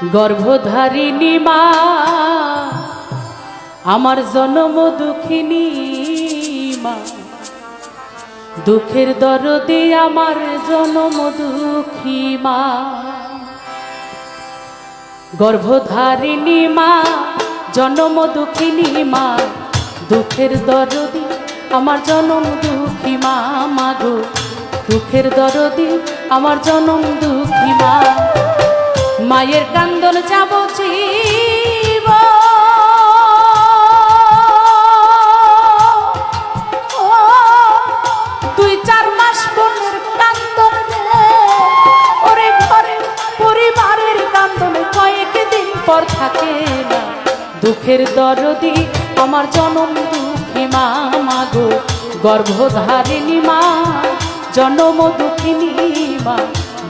গর্ভধারিণী মা, আমার জনম দুঃখিনী মা। দুঃখের দরদে আমার জনম দুঃখী মা। গর্ভধারিণী মা, জনম দুঃখিনী মা। দুঃখের দরদি আমার জনম দুঃখী মা মাগো দুঃখের দরদি আমার জনম দুঃখী মা। মায়ের কান্দন যাব চিব দুই চার মাস বোনের কান্দন ওরে ঘরে পরিবারের কান্দনে কয়েক দিন পর থাকে না। দুঃখের দরদি আমার জনম দুঃখী মা মাগো গর্ভধারিণী মা, জনম দুঃখিনী মা।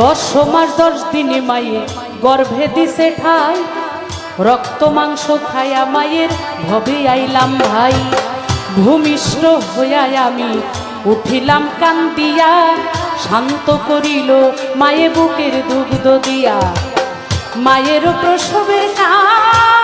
দশ মাস, দশ দিনে মায়ে গর্ভে দিছে ঠাই। রক্ত, মাংস খায়া মায়ের ভবে আইলাম ভাই। ভূমিষ্ঠ হইয়া আমি উঠিলাম কান্দিয়া, শান্ত করিল মায়ে বুকের দুগ্ধ দিয়া। মায়ের প্রসবে কালে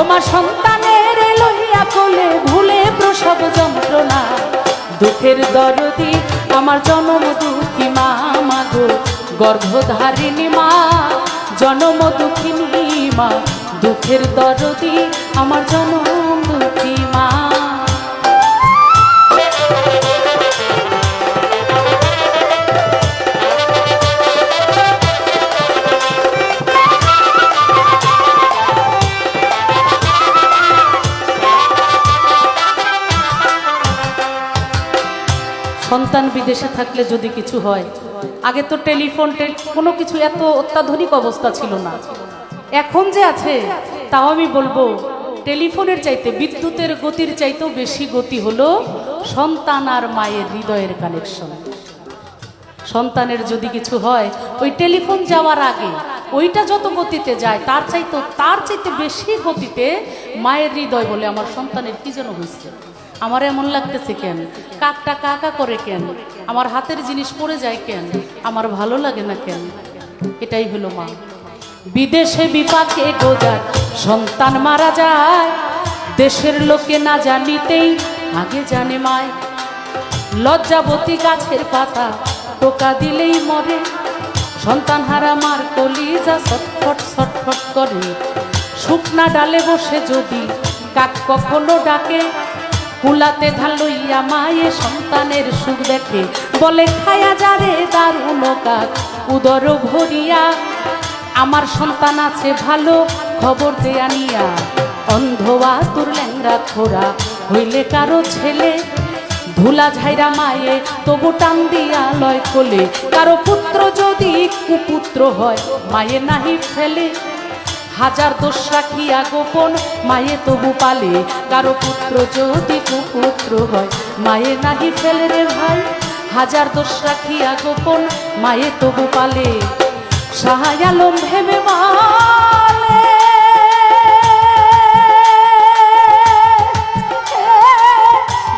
ও মা সন্তানের লইয়া কোলে ভুলে প্রসব যন্ত্রণা। দুঃখের দরদি, আমার জনম দুঃখী মা মাগো গর্ভধারিণী মা, জনম দুঃখিনী মা। দুঃখের দরদি, আমার জনম সন্তান বিদেশে থাকলে যদি কিছু হয়, আগে তো টেলিফোন কোনো কিছু এত অত্যাধুনিক অবস্থা ছিল না। এখন যে আছে, তাও আমি বলব, টেলিফোনের চাইতে বিদ্যুতের গতির চাইতেও বেশি গতি হলো সন্তান আর মায়ের হৃদয়ের কানেকশন সন্তানের যদি কিছু হয়, ওই টেলিফোন যাওয়ার আগে, ওইটা যত গতিতে যায়, তার চাইতে তার চাইতে বেশি গতিতে মায়ের হৃদয় বলে আমার সন্তানের কি যেন হয়েছে আমার এমন লাগতেছে কেন? কাকটা কাকা করে কেন? আমার হাতের জিনিস পড়ে যায় কেন? আমার ভালো লাগে না কেন? এটাই হলো মা। বিদেশে বিপাকে গোজার সন্তান মারা যায়। দেশের লোকে না জানিতেই আগে জানে মায়। লজ্জাবতী গাছের পাতা টোকা দিলেই মরে। সন্তান হারা মার কলিজা ছটফট ছটফট করে। শুকনা ডালে বসে যদি কাক কখনো ডাকে। কুলাতে ধান লইয়া মায়ে সন্তানের সুখ দেখে। বলে, খায়া যারে দারুণ কাক উদর ভরিয়া। আমার সন্তান আছে ভালো, খবর দেয়া নিয়া অন্ধবা তোর ল্যাংরা খোরা হইলে কারও ছেলে। ধুলা ঝাইরা মায়ে, তবু টান দিয়া লয় কোলে। কারও পুত্র যদি কুপুত্র হয়, মায়ে নাহি ফেলে। হাজার দোষ রাখিয়া গোপন? মায়ে তবু পালে, কারও পুত্র যদি কুপুত্র হয়, মায়ে নাহি ফেলে রে ভাই। হাজার দোষ রাখিয়া গোপন? মায়ে তবু পালে। সাহায় আলম ভেবে বলে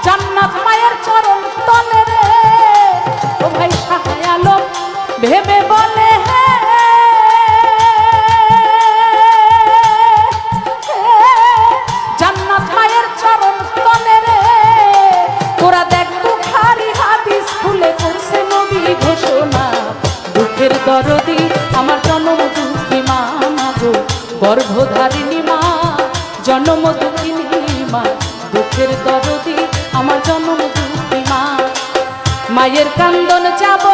জান্নাত মায়ের চরণ তলে রে। ও ভাই সাহায় আলম ভেবে গর্ভধারিণী মা জন্ম দুঃখিনী মা দুঃখের দরদি আমার জন্ম দুঃখী মা। মায়ের কান্দন যাব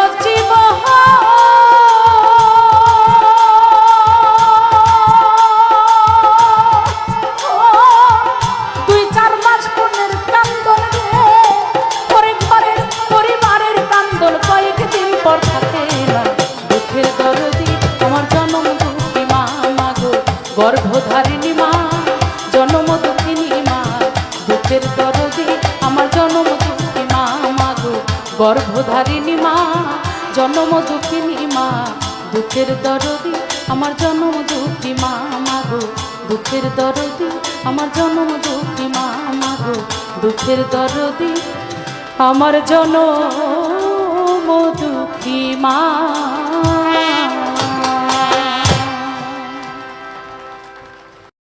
গর্ভধারিণী মা, জন্ম দুঃখিনী মা, দুঃখের দরদি আমার জন্ম দুঃখী মা মাগো গর্ভধারিণী মা, জন্ম দুঃখিনী মা, দুঃখের দরদি আমার জন্ম দুঃখী মা মাগো দুঃখের দরদি আমার জন্ম দুঃখী মা মাগো দুঃখের দরদি আমার জন্ম দুঃখী মা।